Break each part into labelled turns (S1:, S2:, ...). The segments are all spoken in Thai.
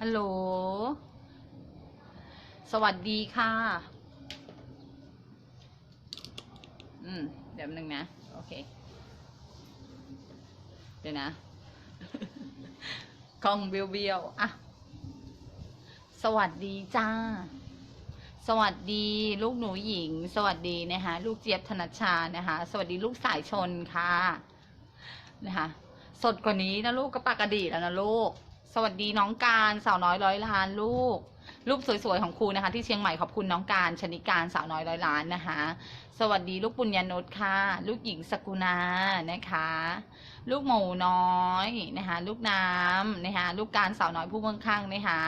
S1: ฮัลโหล สวัสดีค่ะ อืม เดี๋ยวหนึ่งนะ โอเค เดี๋ยวนะกล้องเบี้ยวๆอะ สวัสดีจ้า สวัสดีลูกหนูหญิง สวัสดีนะคะ ลูกเจี๊ยบธนชชานะคะ สวัสดีลูกสายชนค่ะ นะคะ สดกว่านี้นะลูกก็ปากกระดีแล้วนะลูก สวัสดีน้องการสาวน้อยร้อยล้านลูก รูปสวยๆของครูนะคะ ที่เชียงใหม่ขอบคุณน้องการชนิการสาวน้อยร้อยล้านนะคะ สวัสดีลูกปุญญานุชค่ะ ลูกหญิงสกุณานะคะ ลูกหมูน้อยนะคะ ลูกน้ำนะคะ ลูกการสาวน้อยผู้เมืองข้างนะคะ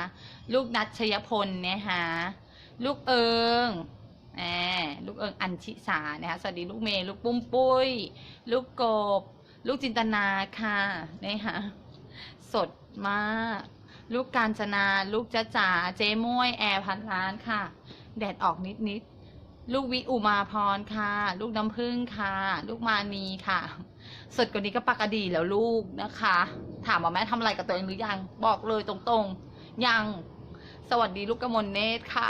S1: ลูกนัทชยพลนะคะลูกเอิงแหมลูกเอิงอัญชิสานะคะสวัสดีลูกเมย์ลูกปุ้มปุ้ย ลูกกบ ลูกจินตนาค่ะนะคะ สดมาก ลูกการจนา ลูกจ้าจ๋าเจ๊ม้วยแอร์พันล้านค่ะ แดดออกนิดนิดๆลูกวิอุมาพรค่ะ ลูกน้ำพึ่งค่ะ ลูกมานีค่ะ สดกว่านี้ก็ปากกดีแล้วลูกนะคะ ถามว่าแม่ทำอะไรกับตัวเองหรือยัง บอกเลยตรงๆ ยัง สวัสดีลูกกมลเนตรค่ะ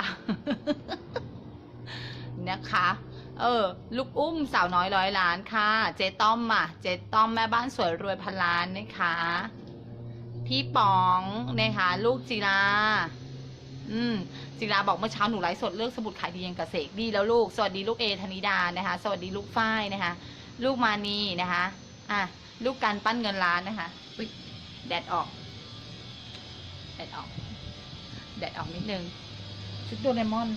S1: นะคะ เออ ลูกอุ้มสาวน้อยร้อยล้านค่ะ เจ๊ต้อมอะ เจ๊ต้อมแม่บ้านสวยรวยพันล้านนะคะ พี่ป๋องนะคะลูกจีราอืมจีราบอกเมื่อเช้าหนูไลฟ์สดเลือกสมุดขายดียังกบเกดีแล้วลูก สวัสดีลูกเอธนิดานะคะ สวัสดีลูกฝ้ายนะคะ ลูกมานีนะคะ อะ ลูกการปั้นเงินล้านนะคะอุ๊ยแดดออก แดดออก แดดออกนิดนึง ชุดโดเรมอน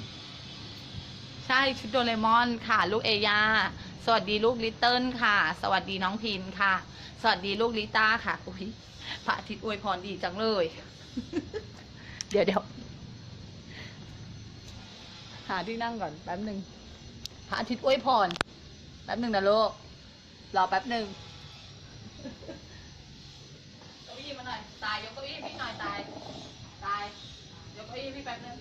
S1: ใช่ชุดโดเรมอนค่ะ ลูกเอยา สวัสดีลูกลิตเติ้ลค่ะ สวัสดีน้องพิมค่ะ สวัสดีลูกลิต้าค่ะอุ้ยพระอาทิตย์อวยพรดีจังเลย เดี๋ยวเดี๋ยวหาที่นั่งก่อนแป๊บหนึ่งพระอาทิตย์อวยพรแป๊บหนึ่งนะลูกรอแป๊บหนึ่งเก้าอี้มาหน่อย ตายยกเก้าอี้พี่หน่อยตาย ตายยกเก้าอี้พี่แป๊บหนึ่ง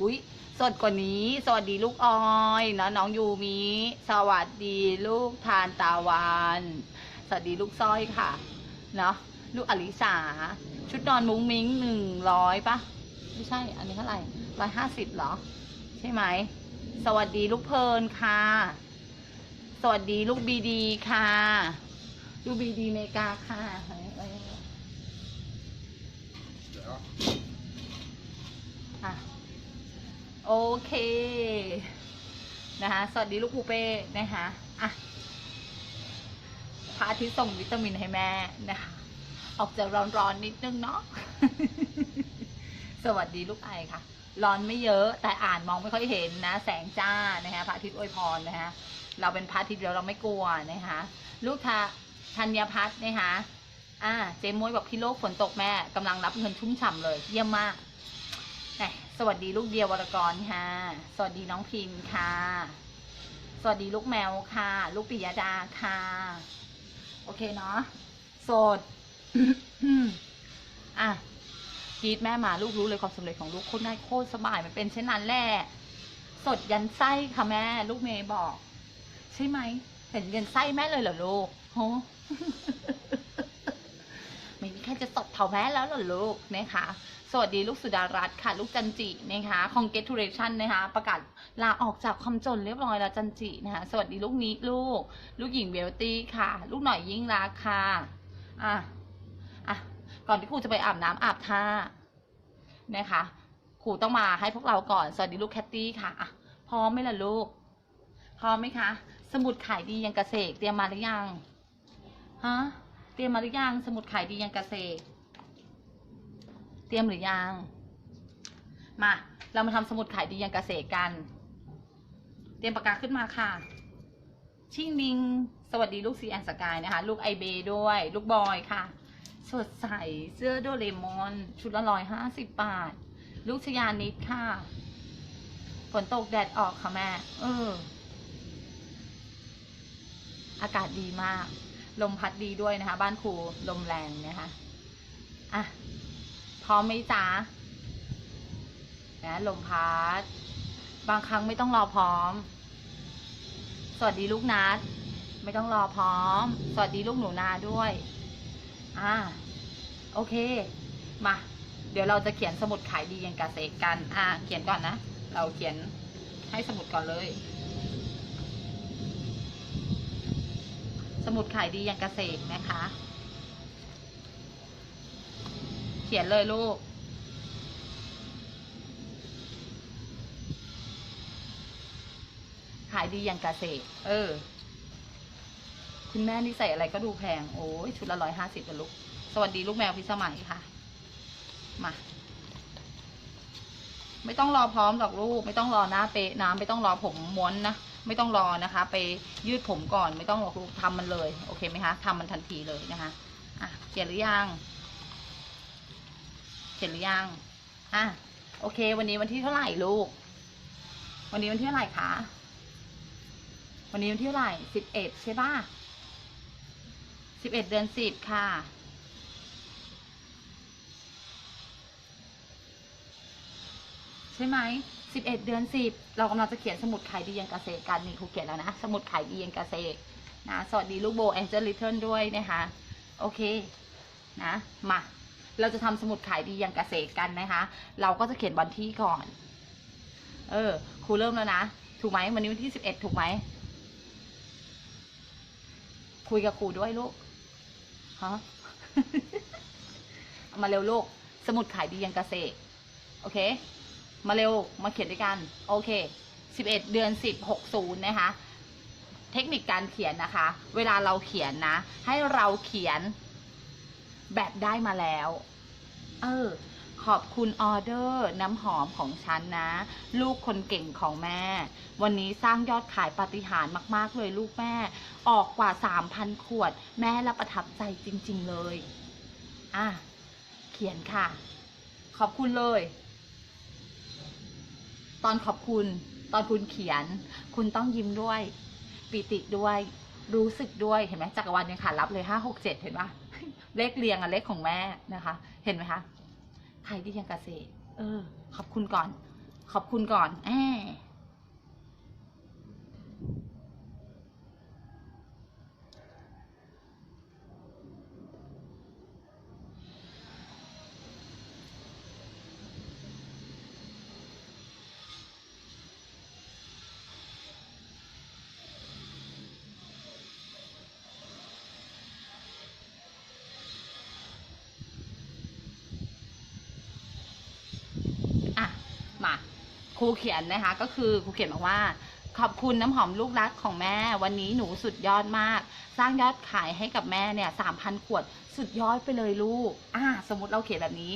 S1: อุ้ยสดกว่านี้ สวัสดีลูกออยนะน้องยูมิสวัสดีลูกทานตาวันสวัสดีลูกสร้อยค่ะ เนาะลูกอลิสา ชุดนอนมุ้งมิ้งหนึ่งร้อยปะไม่ใช่ อันนี้เท่าไหร่ร้อยห้าสิบเหรอ ใช่ไหม สวัสดีลูกเพลินค่ะ สวัสดีลูกบีดีค่ะ ลูกบีดีเมกาค่ะ อะโอเคนะคะสวัสดีลูกปูเป้นะคะอะพระอาทิตย์ส่งวิตามินให้แม่นะคะออกจะร้อนๆนิดนึงเนาะสวัสดีลูกไอค่ะ ร้อนไม่เยอะแต่อ่านมองไม่ค่อยเห็นนะ แสงจ้านะคะพระอาทิตย์อวยพรนะคะเราเป็นพระอาทิตย์แล้วเราไม่กลัวนะคะลูกทาธัญพัฒน์นะคะอ่าเจมวยบอกพี่โลกฝนตกแม่กำลังรับเงินชุ่มฉ่ำเลย เยี่ยมมาก สวัสดีลูกเดียววรกรค่ะ สวัสดีน้องพิมพ์ค่ะ สวัสดีลูกแมวค่ะ ลูกปิยดาค่ะ โอเคเนาะ โสด อะกีดแม่มาลูกรู้เลยความสำเร็จของลูกโคตรง่ายโคตรสบายมันเป็นเช่นนั้นแหละสดยันไส้ค่ะแม่ ลูกเมย์บอก ใช่ไหม เห็นยันไส้แม่เลยเหรอลูกโห ครจะสดเท่าแม่แล้วเหรอลูกนะคะ สวัสดีลูกสุดารัตน์ค่ะ ลูกจันจินะคะ congratulation นะคะ ประกาศลาออกจากความจนเรียบร้อยแล้วจันจินะคะ สวัสดีลูกนี้ลูก ลูกหญิงเวลตี้ค่ะ ลูกหน่อยยิ่งรักค่ะอะอะก่อนที่ครูจะไปอาบน้ำอาบท่านะคะครูต้องมาให้พวกเราก่อน สวัสดีลูกแคตตี้ค่ะอะพร้อมไหมล่ะลูกพร้อมไหมคะ สมุดขายดียังเกษตรเตรียมมาหรือยังฮะ เตรียมมาหรือยังสมุดขายดียังเกษตรเตรียมหรือยัง มา เรามาทำสมุดขายดียังเกษตรกัน เตรียมปากกาขึ้นมาค่ะ ชิงนิง สวัสดีลูกซีแอนสกายนะคะ ลูกไอเบด้วย ลูกบอยค่ะ สดใสเสื้อโดเรมอน ชุดละร้อยห้าสิบบาท ลูกชยานิดค่ะ ฝนตกแดดออกค่ะแม่ เออ อากาศดีมาก ลมพัดดีด้วยนะคะ บ้านครูลมแรงนะคะ อะ พร้อมไหมจ๊ะนะลมพัด บางครั้งไม่ต้องรอพร้อม สวัสดีลูกนัด ไม่ต้องรอพร้อม สวัสดีลูกหนูนาด้วย อ่า โอเค มา เดี๋ยวเราจะเขียนสมุดขายดีอย่างกาเซกัน อ่า เขียนก่อนนะ เราเขียนให้สมุดก่อนเลย มุดขายดีอย่างเกษตรนะคะ เขียนเลยลูก ขายดีอย่างเกษตร เออ คุณแม่นี่ใส่อะไรก็ดูแพง โอ้ยชุดละร้อยห้าสิบลูก สวัสดีลูกแมวพิสมัยค่ะ มาไม่ต้องรอพร้อมหรอกลูก ไม่ต้องรอหน้าเป๊ะน้ำไม่ต้องรอผมม้วนนะ ไม่ต้องรอนะคะ ไปยืดผมก่อนไม่ต้องหรอกลูกทำมันเลย โอเคไหมคะทำมันทันทีเลยนะคะอะเขียนหรือยังเขียนหรือยังอะโอเค วันนี้วันที่เท่าไหร่ลูก วันนี้วันที่เท่าไหร่คะวันนี้วันที่เท่าไหร่สิบเอ็ดใช่ป่ะสิบเอ็ดเดือนสิบค่ะใช่ไหม สิบเอ็ดเดือนสิบเรากำลังจะเขียนสมุดขายดียังเกษตรกันนี่ครูเขียนแล้วนะ สมุดขายดียังเกษตรนะสวัสดีลูกโบแองเจลิเทิลด้วยนะคะ โอเคนะมาเราจะทำสมุดขายดียังเกษตรกันนะคะ เราก็จะเขียนวันที่ก่อน เออครูเริ่มแล้วนะ ถูกไหมวันนี้วันที่สิบเอ็ดถูกไหมคุยกับครูด้วยลูกฮะมาเร็วลูก สมุดขายดียังเกษตร โอเค มาเร็วมาเขียนด้วยกัน โอเคสิบเอ็ดเดือนสิบหกศูนย์นะคะ เทคนิคการเขียนนะคะ เวลาเราเขียนนะ ให้เราเขียนแบบได้มาแล้ว เออ ขอบคุณออเดอร์น้ำหอมของฉันนะ ลูกคนเก่งของแม่ วันนี้สร้างยอดขายปาฏิหาริย์มาก ๆ เลยลูกแม่ ออกกว่า 3,000 ขวด แม่ละประทับใจจริง ๆ เลย อะ เขียนค่ะ ขอบคุณเลย ตอนขอบคุณ ตอนคุณเขียน คุณต้องยิ้มด้วย ปิติด้วย รู้สึกด้วย เห็นไหมจักรวาลยังขารับเลยห้าหกเจ็ดเห็นปะเลขเรียงอะเลขของแม่นะคะ เห็นไหมคะไทยที่ยังเกษตร เออ ขอบคุณก่อน ขอบคุณก่อนแอบ ครูเขียนนะคะ ก็คือครูเขียนบอกว่า ขอบคุณน้ำหอมลูกรักของแม่ วันนี้หนูสุดยอดมาก สร้างยอดขายให้กับแม่เนี่ยสามพันขวดสุดยอดไปเลยลูกอ่าสมมติเราเขียนแบบนี้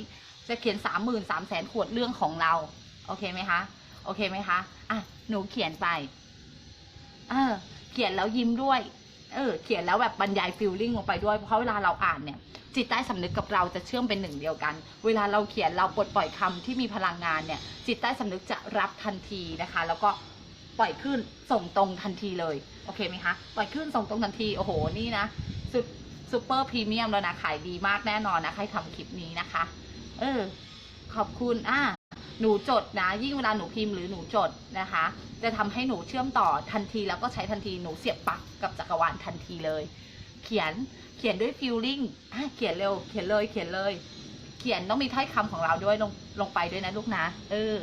S1: จะเขียนสามหมื่นสามแสนขวดเรื่องของเรา โอเคไหมคะโอเคไหมคะอะหนูเขียนไป เออ เขียนแล้วยิ้มด้วย เออ เขียนแล้วแบบบรรยายฟีลลิ่งลงไปด้วย เพราะเวลาเราอ่านเนี่ย จิตใต้สำนึกกับเราจะเชื่อมเป็นหนึ่งเดียวกัน เวลาเราเขียนเราปลดปล่อยคำที่มีพลังงานเนี่ย จิตใต้สำนึกจะรับทันทีนะคะ แล้วก็ปล่อยขึ้นส่งตรงทันทีเลย โอเคไหมคะ ปล่อยขึ้นส่งตรงทันที โอ้โห นี่นะสุดซูเปอร์พรีเมียมแล้วนะ ขายดีมากแน่นอนนะ ใครทำคลิปนี้นะคะ เออ ขอบคุณ อ่า หนูจดนะ ยิ่งเวลาหนูพิมพ์หรือหนูจดนะคะ จะทำให้หนูเชื่อมต่อทันทีแล้วก็ใช้ทันที หนูเสียบปลั๊กกับจักรวาลทันทีเลย เขียน ขียนด้วยฟีลลิ่งเขียนเร็ว เขียนเลย เขียนเลย เขียนต้องมีถ้อยคำของเราด้วยลงลงไปด้วยนะลูกนะ เออ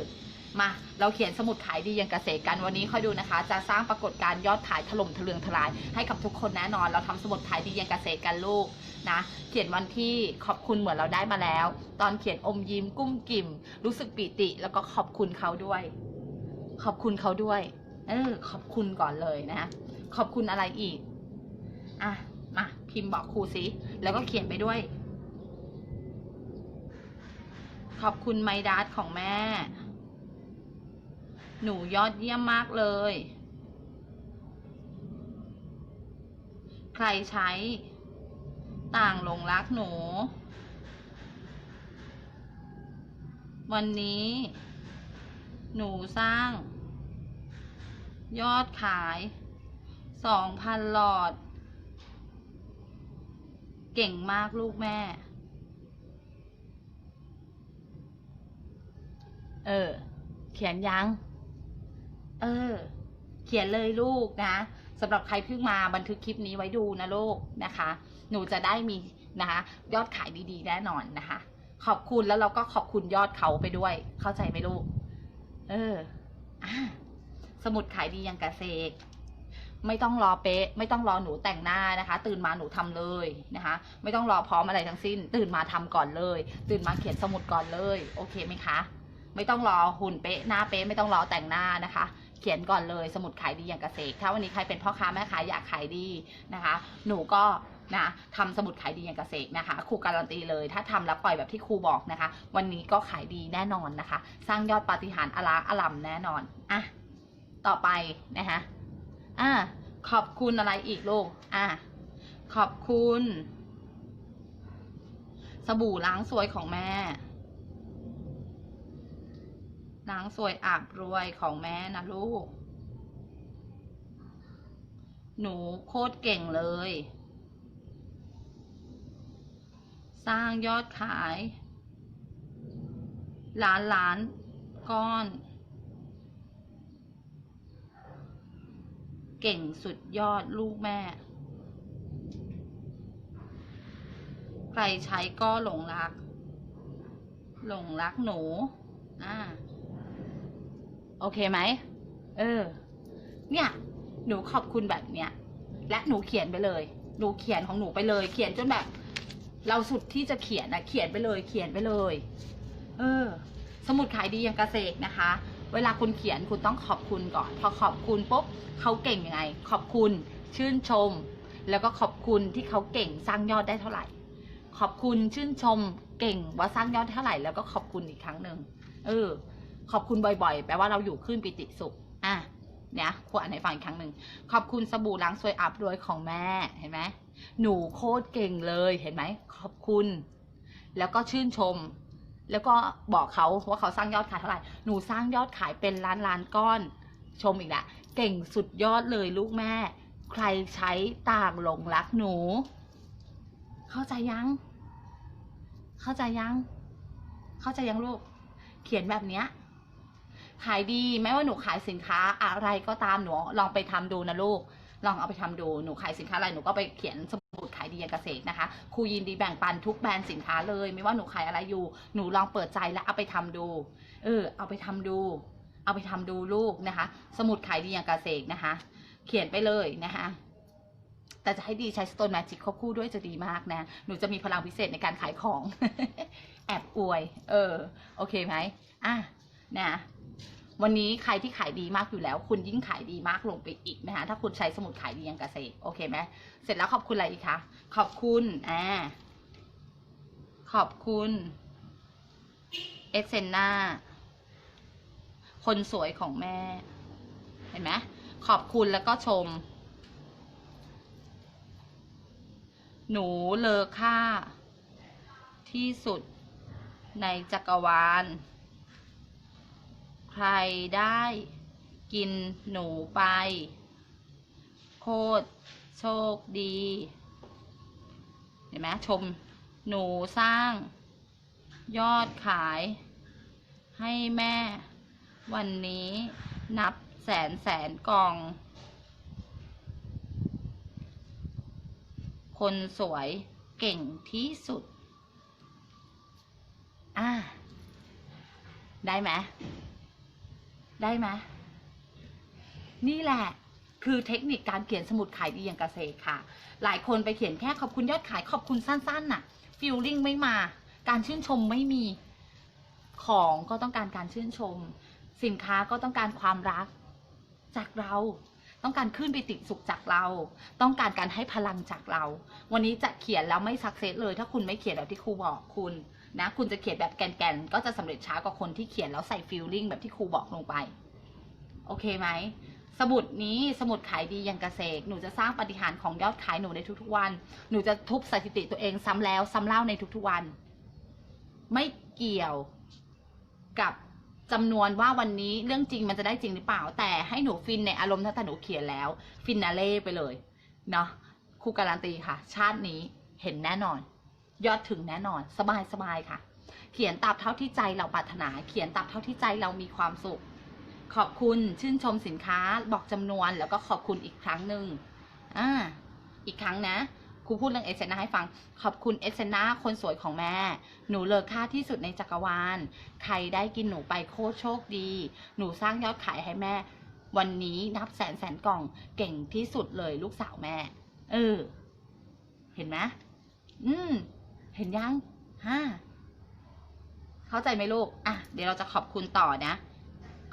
S1: มา เราเขียนสมุดขายดีอย่างเกษตรกันวันนี้ค่อยดูนะคะ จะสร้างปรากฏการณ์ยอดขายถล่มทะเลืองทลาย ให้กับทุกคนแน่นอน เราทำสมุดขายดีอย่างเกษตรกันลูกนะ เขียนวันที่ขอบคุณเหมือนเราได้มาแล้ว ตอนเขียนอมยิ้มกุ้มกิ่ม รู้สึกปิติ แล้วก็ขอบคุณเขาด้วย ขอบคุณเขาด้วย เออ ขอบคุณก่อนเลยนะ ขอบคุณอะไรอีก อะ พิมพ์บอกครูสิแล้วก็เขียนไปด้วย ขอบคุณไมดัสของแม่ หนูยอดเยี่ยมมากเลย ใครใช้ ต่างหลงรักหนู วันนี้ หนูสร้าง ยอดขายสองพันหลอด เก่งมากลูกแม่ เออ เขียนยัง เออ เขียนเลยลูกนะสำหรับใครเพิ่งมาบันทึกคลิปนี้ไว้ดูนะลูกนะคะ หนูจะได้มีนะคะ ยอดขายดีๆแน่นอนนะคะ ขอบคุณแล้วเราก็ขอบคุณยอดเขาไปด้วย เข้าใจไหมลูก เออ อะสมุดขายดีย่างกระเซก ไม่ต้องรอเป๊ะ ไม่ต้องรอหนูแต่งหน้านะคะ ตื่นมาหนูทำเลยนะคะ ไม่ต้องรอพร้อมอะไรทั้งสิ้น ตื่นมาทำก่อนเลย ตื่นมาเขียนสมุดก่อนเลยโอเคไหมคะ ไม่ต้องรอหุ่นเป๊ะหน้าเป๊ะไม่ต้องรอแต่งหน้านะคะเขียนก่อนเลยสมุดขายดีอย่างเกษตรถ้าวันนี้ใครเป็นพ่อค้าแม่ค้าอยากขายดีนะคะ หนูก็นะทำสมุดขายดีอย่างเกษตรนะคะครูการันตีเลย ถ้าทำแล้วปล่อยแบบที่ครูบอกนะคะ วันนี้ก็ขายดีแน่นอนนะคะ สร้างยอดปาฏิหาริย์อลาอลัมแน่นอนอะต่อไปนะคะ อะขอบคุณอะไรอีกลูกอะขอบคุณ สบู่ล้างสวยของแม่ ล้างสวยอาบรวยของแม่นะลูก หนูโคตรเก่งเลย สร้างยอดขาย ล้านล้านก้อน เก่งสุดยอดลูกแม่ ใครใช้ก็หลงรัก หลงรักหนู อ่า โอเคไหม เออ เนี่ย หนูขอบคุณแบบเนี้ย และหนูเขียนไปเลย หนูเขียนของหนูไปเลย เขียนจนแบบ เราสุดที่จะเขียนนะเขียนไปเลย เขียนไปเลย เออ สมุดขายดีอย่างเกษตรนะคะ เวลาคุณเขียนคุณต้องขอบคุณก่อน พอขอบคุณปุ๊บเขาเก่งยังไง ขอบคุณชื่นชม แล้วก็ขอบคุณที่เขาเก่งสร้างยอดได้เท่าไหร่ ขอบคุณชื่นชม เก่งว่าสร้างยอดเท่าไหร่แล้วก็ขอบคุณอีกครั้งหนึ่งเออ ขอบคุณบ่อยๆ แปลว่าเราอยู่ขึ้นปิติสุขอะเนี่ยควรอ่านให้ฟังอีกครั้งหนึ่งขอบคุณสบู่ล้างสวยอาบรวยของแม่เห็นไหมหนูโคตรเก่งเลยเห็นไหมขอบคุณ แล้วก็ชื่นชม แล้วก็บอกเขาว่าเขาสร้างยอดขายเท่าไหร่ หนูสร้างยอดขายเป็นล้านล้านก้อน ชมอีกและเก่งสุดยอดเลยลูกแม่ ใครใช้ต่างหลงรักหนู เข้าใจยัง เข้าใจยัง เข้าใจยังลูก เขียนแบบเนี้ยขายดีไม่ว่าหนูขายสินค้าอะไรก็ตามหนูลองไปทำดูนะลูก ลองเอาไปทำดูหนูขายสินค้าอะไรหนูก็ไปเขียนส ดขายดีอย่างเกษตรนะคะครูยินดีแบ่งปันทุกแบรนด์สินค้าเลย ไม่ว่าหนูขายอะไรอยู่ หนูลองเปิดใจแล้วเอาไปทำดู เออ เอาไปทำดู เอาไปทำดูลูกนะคะ สมุดขายดีอย่างเกษตรนะคะ เขียนไปเลยนะคะแต่จะให้ดีใช้สโตนแมจิกควบคู่ด้วยจะดีมากนะ หนูจะมีพลังพิเศษในการขายของ แอบอวย เออ โอเคไหมอะนะ วันนี้ใครที่ขายดีมากอยู่แล้ว คุณยิ่งขายดีมากลงไปอีกนะคะถ้าคุณใช้สมุดขายดีย่างเกษตรโอเคไหมเสร็จแล้วขอบคุณอะไรอีกคะขอบคุณอ่าขอบคุณเอ็กเซนนาคนสวยของแม่ เห็นไหมขอบคุณแล้วก็ชม หนูเลอค่า ที่สุดในจักรวาล ใครได้กินหนูไป โคตรโชคดี เห็นไหมชมหนูสร้าง ยอดขาย ให้แม่ วันนี้นับแสนแสนกล่อง คนสวยเก่งที่สุด อ่า ได้ไหม ได้ไหมนี่แหละคือเทคนิคการเขียนสมุดขายดีอย่างเกษตรค่ะ หลายคนไปเขียนแค่ขอบคุณยอดขายขอบคุณสั้นๆน่ะฟิลลิ่งไม่มา การชื่นชมไม่มีของก็ต้องการการชื่นชม สินค้าก็ต้องการความรักจากเราต้องการขึ้นไปติดสุขจากเรา ต้องการการให้พลังจากเรา วันนี้จะเขียนแล้วไม่สักเซสเลย ถ้าคุณไม่เขียนแบบที่ครูบอกคุณ นะคุณจะเขียนแบบแกนๆก็จะสำเร็จช้ากว่าคนที่เขียนแล้วใส่ฟีลลิ่งแบบที่ครูบอกลงไป โอเคไหมสมุดนี้สมุดขายดีอย่างเกษตรหนูจะสร้างปฏิหารย์ของยอดขายหนูในทุกๆวัน หนูจะทุบสถิติตัวเองซ้ำแล้วซ้ำเล่าในทุกๆวัน ไม่เกี่ยวกับจำนวนว่าวันนี้เรื่องจริงมันจะได้จริงหรือเปล่า แต่ให้หนูฟินในอารมณ์ถ้าหนูเขียนแล้ว ฟินาเล่ไปเลยเนาะครูการันตีค่ะ ชาตินี้เห็นแน่นอน ยอดถึงแน่นอน สบายสบายค่ะ เขียนตามเท่าที่ใจเราปรารถนา เขียนตามเท่าที่ใจเรามีความสุข ขอบคุณชื่นชมสินค้าบอกจำนวนแล้วก็ขอบคุณอีกครั้งหนึ่งอ่าอีกครั้งนะครูพูดเรื่องเอเซนาให้ฟัง ขอบคุณเอเซนาคนสวยของแม่ หนูเลอค่าที่สุดในจักรวาล ใครได้กินหนูไปโคตรโชคดี หนูสร้างยอดขายให้แม่ วันนี้นับแสนแสนกล่อง เก่งที่สุดเลยลูกสาวแม่ เออ เห็นไหมอืม เห็นยังฮ่าเข้าใจไหมลูก อะ เดี๋ยวเราจะขอบคุณต่อนะ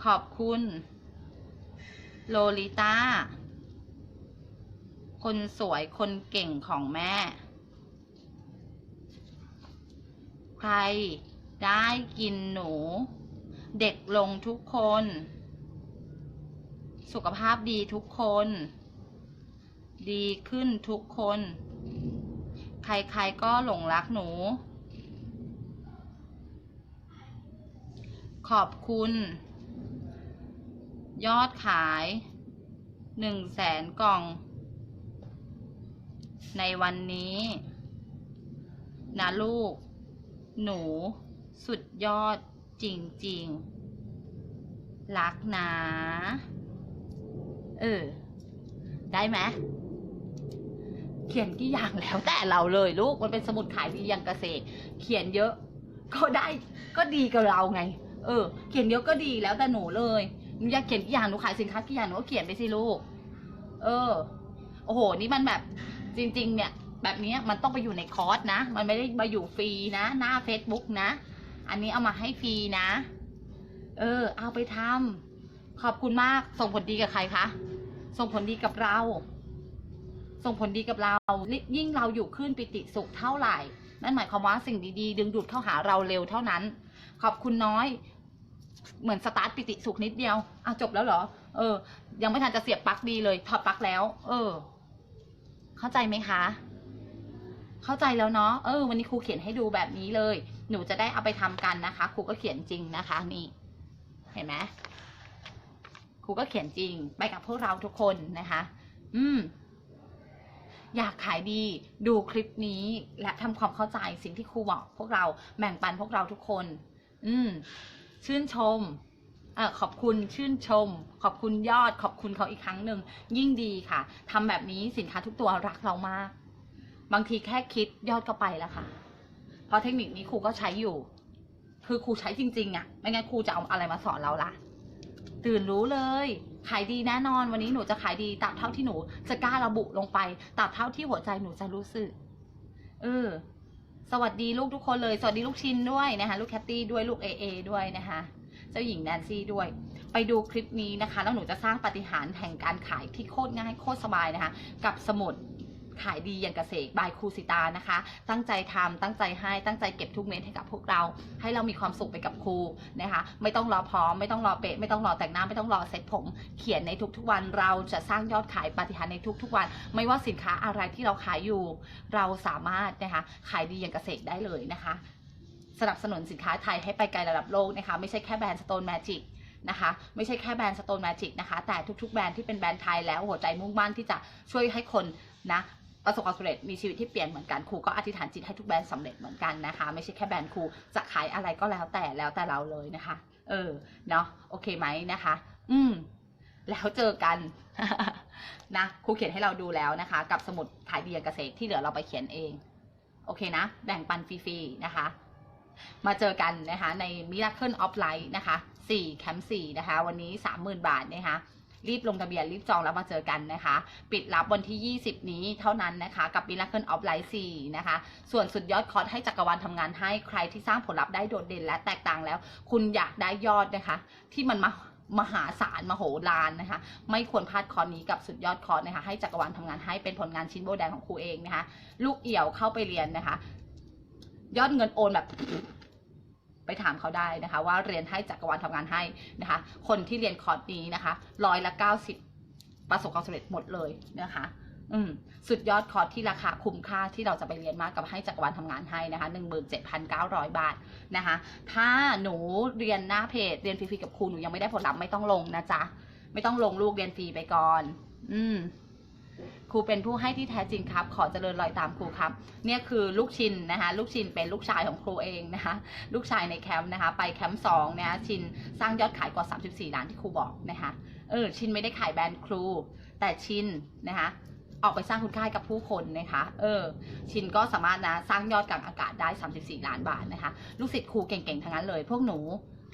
S1: ขอบคุณโลลิต้า คนสวยคนเก่งของแม่ ใครได้กินหนู เด็กลงทุกคน สุขภาพดีทุกคน ดีขึ้นทุกคน ใครๆก็หลงรักหนู ขอบคุณ ยอดขายหนึ่งแสนกล่อง ในวันนี้ นะลูก หนู สุดยอดจริงๆ รักนะ เออ ได้ไหม เขียนกี่อย่างแล้วแต่เราเลยลูกมันเป็นสมุดขายดีย่างเกษตร เขียนเยอะก็ได้ก็ดีกับเราไง เออ เขียนเยอะก็ดีแล้วแต่หนูเลยหนูอยากเขียนกี่อย่างหนูขายสินค้ากี่อย่างหนูก็เขียนไปสิลูก เออ โอ้โห นี่มันแบบจริง ๆ เนี่ย แบบนี้มันต้องไปอยู่ในคอร์สนะ มันไม่ได้มาอยู่ฟรีนะ หน้า Facebook นะ อันนี้เอามาให้ฟรีนะ เออ เอาไปทำขอบคุณมาก ส่งผลดีกับใครคะ ส่งผลดีกับเรา ส่งผลดีกับเรา ยิ่งเราอยู่ขึ้นปิติสุขเท่าไหร่ นั่นหมายความว่าสิ่งดีๆ ดึงดูดเข้าหาเราเร็วเท่านั้น ขอบคุณน้อย เหมือนสตาร์ทปิติสุขนิดเดียวอะจบแล้วเหรอ เออ ยังไม่ทันจะเสียบปลั๊กดีเลยถอดปลั๊กแล้ว เออ เข้าใจไหมคะ เข้าใจแล้วเนาะ เออ วันนี้ครูเขียนให้ดูแบบนี้เลย หนูจะได้เอาไปทำกันนะคะ ครูก็เขียนจริงนะคะ นี่ เห็นไหมครูก็เขียนจริง ไปกับพวกเราทุกคนนะคะ อืม อยากขายดีดูคลิปนี้ และทำความเข้าใจสิ่งที่ครูบอกพวกเราแบ่งปันพวกเราทุกคน อืม ชื่นชมอขอบคุณชื่นชม ขอบคุณยอด ขอบคุณเขาอีกครั้งหนึ่งยิ่งดีค่ะทำแบบนี้สินค้าทุกตัวรักเรามาก บางทีแค่คิดยอดก็ไปแล้วค่ะ เพราะเทคนิคนี้ครูก็ใช้อยู่ คือครูใช้จริง ๆอะ่ะ ไม่งั้นครูจะเอาอะไรมาสอนเราล่ะ ตื่นรู้เลย ขายดีแน่นอนวันนี้หนูจะขายดีตามเท่าที่หนูจะกล้าระบุลงไปตามเท่าที่หัวใจหนูจะรู้สึก เออ สวัสดีลูกทุกคนเลย สวัสดีลูกชินด้วยนะคะ ลูกแคตตี้ด้วยลูกเอเอด้วยนะคะ เจ้าหญิงแนนซี่ด้วย ไปดูคลิปนี้นะคะ แล้วหนูจะสร้างปฏิหารแห่งการขายที่โคตรง่ายโคตรสบายนะคะ กับสมุด ขายดีอย่างเกษตรบายครูสิตานะคะ ตั้งใจทำตั้งใจให้ตั้งใจเก็บทุกเม็ดให้กับพวกเรา ให้เรามีความสุขไปกับครูนะคะไม่ต้องรอพร้อมไม่ต้องรอเป๊ะไม่ต้องรอแต่งหน้าไม่ต้องรอเซ็ตผมเขียนในทุกๆวันเราจะสร้างยอดขายปาฏิหาริย์ในทุกๆวัน ไม่ว่าสินค้าอะไรที่เราขายอยู่ เราสามารถนะคะขายดีอย่างเกษตรได้เลยนะคะ สนับสนุนสินค้าไทยให้ไปไกลระดับโลกนะคะ ไม่ใช่แค่แบรนด์ Stone Magic นะคะไม่ใช่แค่แบรนด์ Stone Magic นะคะ แต่ทุกๆแบรนด์ที่เป็นแบรนด์ไทยแล้วหัวใจมุ่งมั่นที่จะช่วยให้คนนะ ประสบความสำเร็จมีชีวิตที่เปลี่ยนเหมือนกันครูก็อธิษฐานจิตให้ทุกแบรนด์สำเร็จเหมือนกันนะคะ ไม่ใช่แค่แบรนด์ครูจะขายอะไรก็แล้วแต่แล้วแต่เราเลยนะคะ เออเนาะโอเคไหมนะคะ อืมแล้วเจอกันนะครูเขียนให้เราดูแล้วนะคะ กับสมุดขายเดีย่างเกษตรที่เหลือเราไปเขียนเอง โอเคนะ แบ่งปันฟรีๆนะคะ มาเจอกันนะคะ ใน Miracle of Light นะคะ4แคมป์4นะคะ วันนี้ 30,000 บาทนะคะ รีบลงทะเบียนรีบจองแล้วมาเจอกันนะคะ ปิดรับวันที่ 20 นี้เท่านั้นนะคะ กับ Miracle of Light 4นะคะ ส่วนสุดยอดคอร์สให้จักรวาลทำงานให้ใครที่สร้างผลลัพธ์ได้โดดเด่นและแตกต่างแล้ว คุณอยากได้ยอดนะคะ ที่มันมามหาศาลมโหฬารนะคะ ไม่ควรพลาดคอร์สนี้กับสุดยอดคอร์สนะคะ ให้จักรวาลทำงานให้เป็นผลงานชิ้นโบแดงของครูเองนะคะ ลูกเอี่ยวเข้าไปเรียนนะคะ ยอดเงินโอนแบบ ไปถามเขาได้นะคะ ว่าเรียนให้จักรวาลทำงานให้นะคะ คนที่เรียนคอร์สนี้นะคะร้อยละเก้าสิบประสบความสำเร็จหมดเลยนะคะอืมสุดยอดคอร์สที่ราคาคุ้มค่าที่เราจะไปเรียนมากกับให้จักรวาลทำงานให้นะคะหนึ่งหมื่นเจ็ดพันเก้าร้อยบาทนะคะ ถ้าหนูเรียนหน้าเพจเรียนฟรีๆกับครูหนูยังไม่ได้ผลลัพธ์ไม่ต้องลงนะจ๊ะ ไม่ต้องลงลูกเรียนฟรีไปก่อน อืม ครูเป็นผู้ให้ที่แท้จริงครับ ขอเจริญรอยตามครูครับ เนี่ยคือลูกชินนะคะลูกชินเป็นลูกชายของครูเองนะคะลูกชายในแคมป์นะคะไปแคมป์สองนะคะชินสร้างยอดขายกว่า 34 ล้านที่ครูบอกนะคะเออชินไม่ได้ขายแบรนด์ครู แต่ชินนะคะออกไปสร้างคุณค่ากับผู้คนนะคะ เออ ชินก็สามารถนะสร้างยอดกลางอากาศได้ 34 ล้านบาทนะคะ ลูกศิษย์ครูเก่งๆ ทั้งนั้นเลย พวกหนู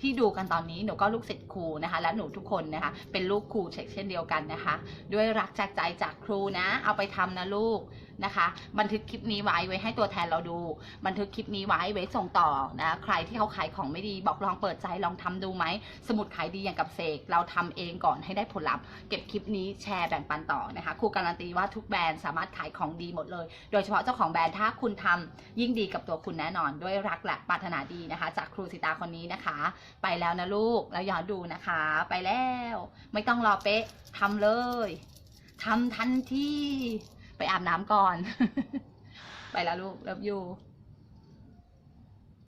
S1: ที่ดูกันตอนนี้หนูก็ลูกศิษย์ครูนะคะ และหนูทุกคนนะคะ เป็นลูกครูเช่นเดียวกันนะคะ ด้วยรักจากใจจากครูนะ เอาไปทำนะลูก นะคะ บันทึกคลิปนี้ไว้ไว้ให้ตัวแทนเราดู บันทึกคลิปนี้ไว้ไว้ส่งต่อนะใครที่เขาขายของไม่ดีบอกลองเปิดใจลองทำดูไหม สมุดขายดีอย่างกับเสกเราทำเองก่อนให้ได้ผลลัพธ์เก็บคลิปนี้แชร์แบ่งปันต่อนะคะครูการันตีว่าทุกแบรนด์สามารถขายของดีหมดเลย โดยเฉพาะเจ้าของแบรนด์ถ้าคุณทำยิ่งดีกับตัวคุณแน่นอน ด้วยรักและปรารถนาดีนะคะ จากครูสิตาคนนี้นะคะ ไปแล้วนะลูกแล้วย้อนดูนะคะ ไปแล้ว ไม่ต้องรอเป๊ะทำเลยทำทันที อาบน้ำก่อน ไปแล้วลูกเลิฟยู